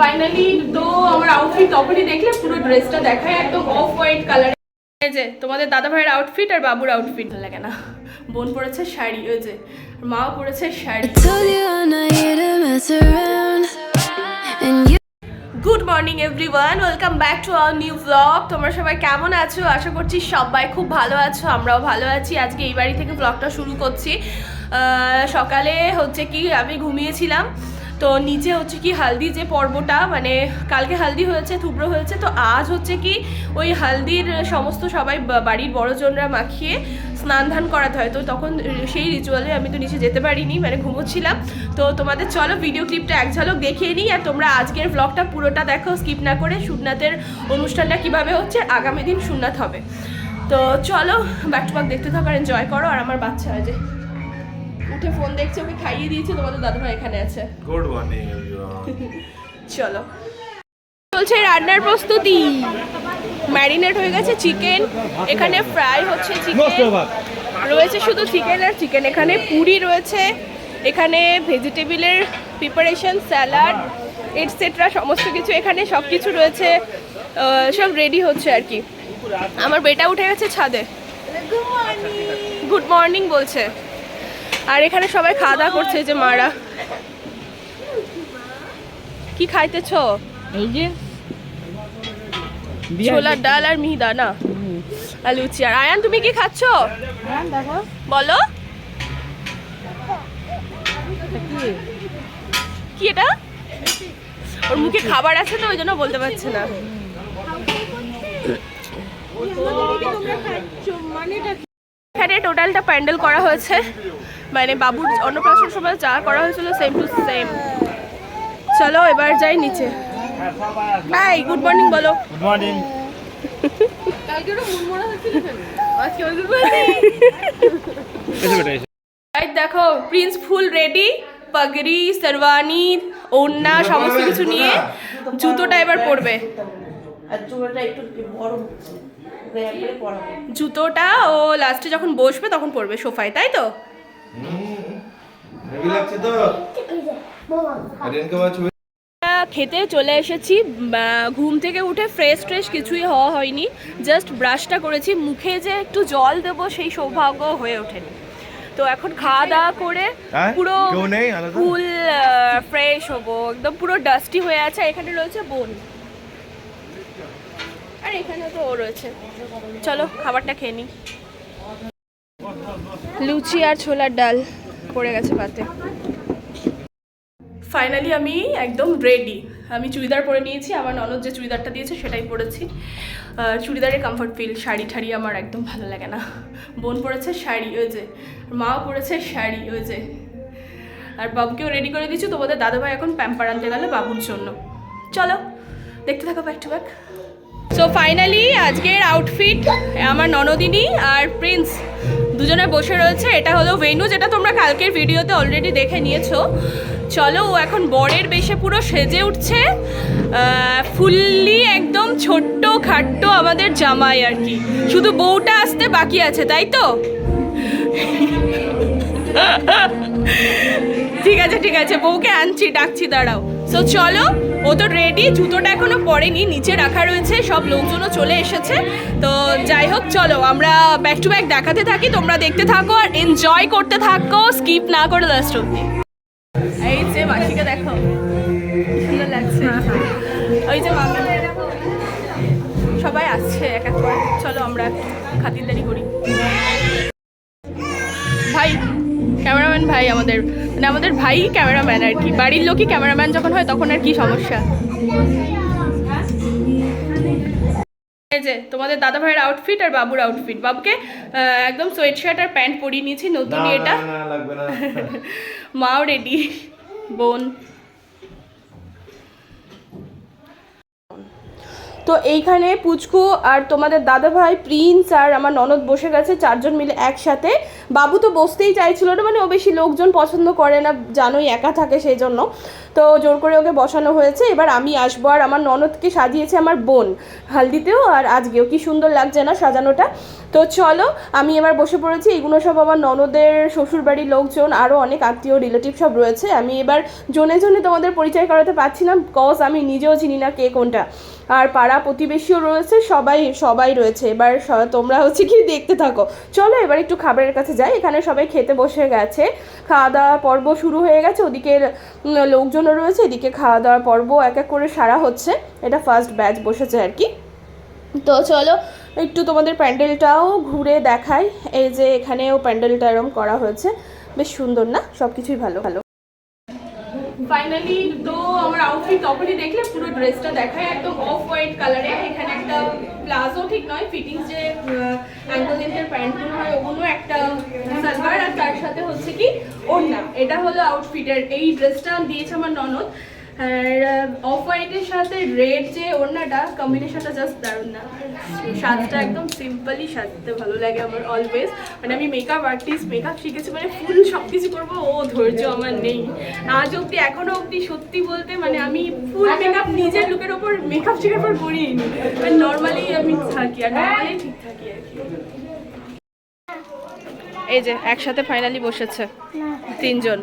Finally তো আমার outfit তখনই দেখলে পুরো ড্রেসটা দেখায় একদম অফ হোয়াইট কালার যে, তোমাদের দাদা ভাইয়ের আউটফিট আর বাবুর আউটফিট ভালো লাগে না। বোন পরেছে শাড়ি ওই যে মাও পরেছে sari. Good morning everyone welcome back to our new blog তোমরা সবাই কেমন আছো? আশা করছি সবাই খুব ভালো আছো, আমরাও ভালো আছি। আজকে এই বাড়ি থেকে ব্লগটা শুরু করছি। সকালে হচ্ছে কি, আমি ঘুমিয়েছিলাম। তো নিচে হচ্ছে কি হালদি যে পর্বটা মানে কালকে হালদি হয়েছে থুবড়ো হয়েছে, তো আজ হচ্ছে কি ওই হালদির সমস্ত সবাই বাড়ির বড়জনরা মাখিয়ে স্নান ধান করাতে হয়। তো তখন সেই রিচুয়ালে আমি তো নিচে যেতে পারিনি মানে ঘুমোচ্ছিলাম। তো তোমাদের চলো ভিডিও ক্লিপটা এক ঝলক দেখিয়ে নিই, আর তোমরা আজকের ব্লগটা পুরোটা দেখো স্কিপ না করে সুননাথের অনুষ্ঠানটা কীভাবে হচ্ছে আগামী দিন সুননাথ হবে। তো চলো ব্যাক টু ব্যাক দেখতে থাকো আর এনজয় করো, আর আমার বাচ্চা আছে উঠে ফোন দেখছে ওকে খাইয়ে দিয়েছে তোমাদের দাদুভাই এখানে আছে। গুড মর্নিং চলো। চলছে রান্নার প্রস্তুতি। ম্যারিনেট হয়ে গেছে চিকেন এখানে ফ্রাই হচ্ছে চিকেন রয়েছে শুধু চিকেন আর চিকেন এখানে পুরি রয়েছে এখানে ভেজিটেবিলের প্রিপারেশন স্যালাড এটসেট্রা সমস্ত কিছু এখানে সব কিছু রয়েছে সব রেডি হচ্ছে আর কি। আমার বেটা উঠে গেছে ছাদে। গুড মর্নিং বলছে। আর এখানে সবাই খাওয়া দাওয়া করছে যে মারা। কি খাইতেছো? এই যে ছোলার ডাল আর মিহিদানা। আর লুচি। আর আয়ান তুমি কি খাচ্ছ? হ্যাঁ বলো। কি? এটা? ওর মুখে খাবার আছে তো ওই জন্য বলতে পারছে না। এখানে টোটালটা প্যান্ডেল করা হয়েছে। মানে বাবুর অন্নপ্রাশন সময় যা করা হয়েছিল সেম টু সেম চলো এবার যাই নিচে। বাই গুড মর্নিং বলো। গুড মর্নিং এসে বেটা এসে। এই দেখো প্রিন্স ফুল রেডি পাগড়ি শেরওয়ানি ওড়না সমস্ত কিছু নিয়ে জুতোটা এবার পরবে। আর চুলটা একটু বড় হচ্ছে। দয়া করে পড়াবো জুতোটা ও লাস্টে যখন বসবে তখন পরবে সোফায় তাই তো? খেতে চলে এসেছি ঘুম থেকে উঠে ফ্রেশ ট্রেশ কিছুই হওয়া হয়নি। জাস্ট ব্রাশটা করেছি মুখে যে একটু জল দেবো সেই সৌভাগ্য হয়ে ওঠেনি। তো এখন খাওয়া দাওয়া করে হ্যাঁ? পুরো? ফুল ফ্রেশ হব। একদম পুরো ডাস্টি হয়ে আছে। এখানে রয়েছে বোন। আর এখানে তো ও রয়েছে। চলো খাবারটা খেয়ে নিই। লুচি আর ছোলার ডাল পড়ে গেছে পাতে। ফাইনালি আমি একদম রেডি আমি চুড়িদার পরে নিয়েছি, আমার ননদ যে চুড়িদারটা দিয়েছে সেটাই পরেছি। চুড়িদারের কমফর্ট ফিল শাড়ি ঠাড়ি আমার একদম ভালো লাগে না। বোন পরেছে শাড়ি, ওই যে, মাও পরেছে শাড়ি, ওই যে। আর বাবুকেও রেডি করে দিচ্ছি তোমাদের দাদাভাই এখন প্যাম্পার আনতে গেলে বাবুর জন্য। চলো, দেখতে থাকো back to back so finally আজকের আউটফিট আমার ননদিনী আর প্রিন্স দুজনে বসে রয়েছে। এটা হলো ভেনু যেটা তোমরা কালকের ভিডিওতে অলরেডি দেখে নিয়েছো। চলো, ও এখন বরের বেশে পুরো সেজে উঠছে। ফুললি একদম ছোট্ট, খাট্ট আমাদের জামাই আর কি। শুধু বউটা আসতে বাকি আছে, তাই তো? ঠিক আছে ঠিক আছে, বউকে আনছি, ডাকছি, দাঁড়াও। সো চলো ও তো রেডি জুতোটা এখনও পরেনি, নিচে রাখা রয়েছে, সব লোকজনও চলে এসেছে। তো যাই হোক, চলো, আমরা ব্যাক টু ব্যাক দেখাতে থাকি, তোমরা দেখতে থাকো আর এনজয় করতে থাকো স্কিপ না করে লাস্ট অব্দি এই যে মাসিকে দেখো ওই যে সবাই আসছে এক এক চলো, আমরা খাতিরদারি করি। ক্যামেরাম্যান ভাই আমাদের মানে আমাদের ভাই ক্যামেরাম্যান আর কি। বাড়ির লোকই ক্যামেরাম্যান যখন হয় তখন আর কি সমস্যা। যে তোমাদের দাদা ভাইয়ের আউটফিট আর বাবুর আউটফিট বাবুকে একদম সোয়েট শার্ট আর প্যান্ট পরিয়ে নিয়েছি নতুন এটা। মাও রেডি বোন। তো এইখানে পুচকু আর তোমাদের দাদা ভাই প্রিন্স আর আমার ননদ বসে গেছে চারজন মিলে একসাথে। বাবু তো বসতেই চাইছিল না মানে ও বেশি লোকজন পছন্দ করে না, জানোই একা থাকে সেই জন্য তো জোর করে ওকে বসানো হয়েছে। এবার আমি আসব আর আমার ননদকে সাজিয়েছে আমার বোন হালদিতেও, আর আজকেও কি সুন্দর লাগছে না সাজানোটা। তো চলো, আমি এবার বসে পড়েছি। এগুলো সব আমার ননদের শ্বশুরবাড়ির লোকজন আরও অনেক আত্মীয় রিলেটিভ সব রয়েছে। আমি এবার জনে জনে তোমাদের পরিচয় করাতে পারছি না কজ আমি নিজেও চিনি না কে কোনটা। আর পাড়া প্রতিবেশীও রয়েছে, সবাই সবাই রয়েছে। এবার তোমরা হচ্ছে কি দেখতে থাকো। চলো এবার একটু খাবারের কাছে যাই এখানে সবাই খেতে বসে গেছে। খাওয়া দাওয়ার পর্ব শুরু হয়ে গেছে ওদিকে লোকজনও রয়েছে, এদিকে খাওয়া দাওয়ার পর্ব এক এক করে সারা হচ্ছে। এটা ফার্স্ট ব্যাচ বসেছে আর কি। তো চলো, একটু তোমাদের প্যান্ডেলটাও ঘুরে দেখাই। এই যে এখানেও প্যান্ডেলটা এরম করা হয়েছে। বেশ সুন্দর না? সব কিছুই ভালো। ভালো। ফাইনালি তো আমার আউটফিট তখনই দেখলে পুরো ড্রেসটা দেখায়, একদম অফ হোয়াইট কালারে প্লাজো ঠিক নয় ফিটিংস যে অ্যাঙ্কল লেন্থের প্যান্টগুলো হয়, ওগুলো একটা সালোয়ার আর তার সাথে হচ্ছে কি ওড়না। এটা হলো আউটফিটের এই ড্রেসটা দিয়েছে আমার ননদ। আর অফ হোয়াইটের সাথে রেড যে ওড়নাটা কম্বিনেশনটা জাস্ট দারুণ না। সাজটা একদম সিম্পলই সাজতে ভালো লাগে আমার অলওয়েজ মানে আমি মেকআপ আর্টিস্ট মেকআপ শিখেছি মানে ফুল সব কিছু করব, ও ধৈর্য আমার নেই। আজ অবধি, এখনও অবধি সত্যি বলতে মানে আমি ফুল মেকআপ নিজের লুকের ওপর মেকআপ শেখার পর করিনি। মানে নর্মালি আমি থাকি, আর নর্মালি ঠিক থাকি আর কি। এই যে, একসাথে ফাইনালি বসেছে। তিনজন।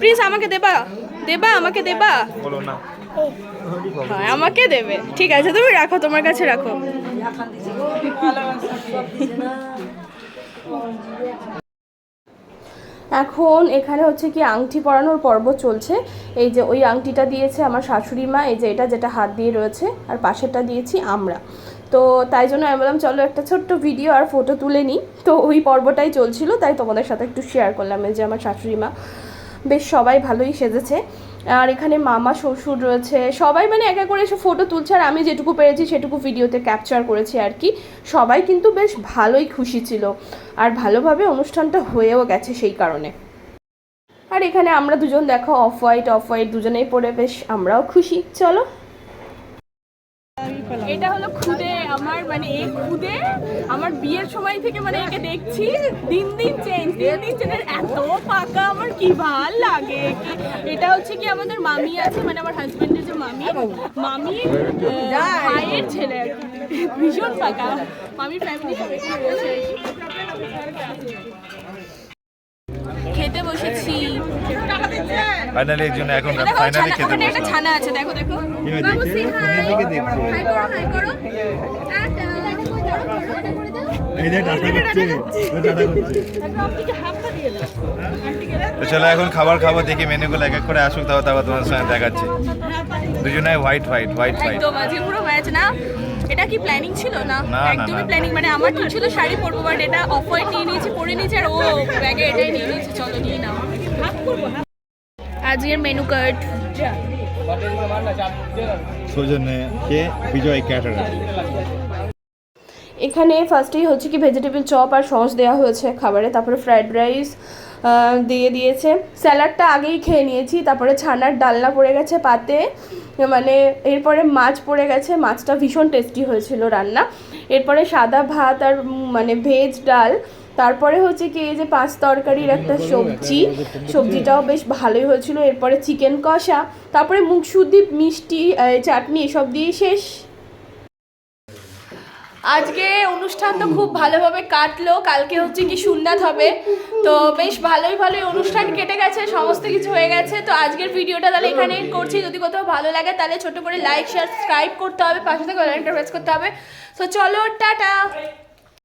প্লিজ আমাকে দেবা। দেবা আমাকে দেবা। বলো না। হ্যাঁ আমাকে দেবে। ঠিক আছে তুমি রাখো তোমার কাছে রাখো। এখন এখানে হচ্ছে কি আংটি পরানোর পর্ব চলছে। এই যে ওই আংটিটা দিয়েছে আমার শাশুড়ি মা এই যে এটা যেটা হাত দিয়ে রয়েছে আর পাশেরটা দিয়েছি আমরা। তো তাই জন্য আমি বললাম, চলো একটা ছোট্ট ভিডিও আর ফটো তুলে নিই। তো ওই পর্বটাই চলছিল, তাই তোমাদের সাথে একটু শেয়ার করলাম। যে আমার শাশুড়ি মা, বেশ সবাই ভালোই সেজেছে। আর এখানে মামা, শ্বশুর রয়েছে, সবাই মানে একা করে এসে ফটো তুলছে। আর আমি যেটুকু পেরেছি, সেটুকু ভিডিওতে ক্যাপচার করেছি আর কি। সবাই কিন্তু বেশ ভালোই খুশি ছিল। আর ভালোভাবে অনুষ্ঠানটা হয়েও গেছে সেই কারণে। আর এখানে আমরা দুজন দেখো অফ হোয়াইট অফ হোয়াইট দুজনেই পরে বেশ আমরাও খুশি। চলো। এটা হলো খুদে আমার মানে এই খুদে আমার বিয়ের সময় থেকে মানে একে দেখছি, দিন দিন চেঞ্জ দিন দিন চেঞ্জ এত পাকা আমার কি ভালো লাগে এটা হচ্ছে কি আমাদের মামি আছে মানে আমার হাজবেন্ডের যে মামি মামি ভাইয়ের ছেলে ভীষণ পাকা, মামির ফ্যামিলি। খেতে বসেছি। ফাইনালি এর জন্য এখন ফাইনালি খেতে ওখানে একটা ছানা আছে দেখো দেখো। হয়েছে? তো চলো এখন খাবার খাব দেখি মেনুগুলো এক এক করে আসুক তাও তারপর তোমার সঙ্গে দেখাচ্ছি। দুজনে হোয়াইট হোয়াইট হোয়াইট হোয়াইট একদম আজকে পুরো ম্যাচ না? এটা কি প্ল্যানিং ছিল? না একদমই প্ল্যানিং মানে আমার ঠিক ছিল শাড়ি পরবো বাট এটা অফ হোয়াইট নিয়ে নিয়েছি পরে নিয়েছি আর ও ব্যাগে এটাই নিয়ে নিয়েছি চলো নিয়ে নাও। আজকের মেনু কার্ড সৌজন্যে কে? বিজয় ক্যাটারার। এখানে ফার্স্টেই হচ্ছে কি ভেজিটেবল চপ আর সস দেওয়া হয়েছে খাবারে তারপরে ফ্রাইড রাইস দিয়ে দিয়েছে। স্যালাডটা আগেই খেয়ে নিয়েছি তারপরে ছানার ডালনা পড়ে গেছে পাতে। মানে এরপরে মাছ পড়ে গেছে মাছটা ভীষণ টেস্টি হয়েছিল রান্না। এরপরে সাদা ভাত আর মানে ভেজ ডাল। তারপরে হচ্ছে কি এই যে পাঁচ তরকারির একটা সবজি। সবজিটাও বেশ ভালোই হয়েছিল। এরপরে চিকেন কষা। তারপরে মুখ শুদ্ধি মিষ্টি চাটনি এসব দিয়ে শেষ। আজকে অনুষ্ঠান তো খুব ভালোভাবে কাটলো, কালকে হচ্ছে কি সুন্নাত হবে। তো বেশ ভালোই ভালোই অনুষ্ঠান কেটে গেছে, সমস্ত কিছু হয়ে গেছে। তো আজকের ভিডিওটা তাহলে এখানে করছি। যদি কোথাও ভালো লাগে তাহলে ছোট করে লাইক শেয়ার সাবস্ক্রাইব করতে হবে। পাশে থেকে প্রেস করতে হবে। তো চলো, টাটা!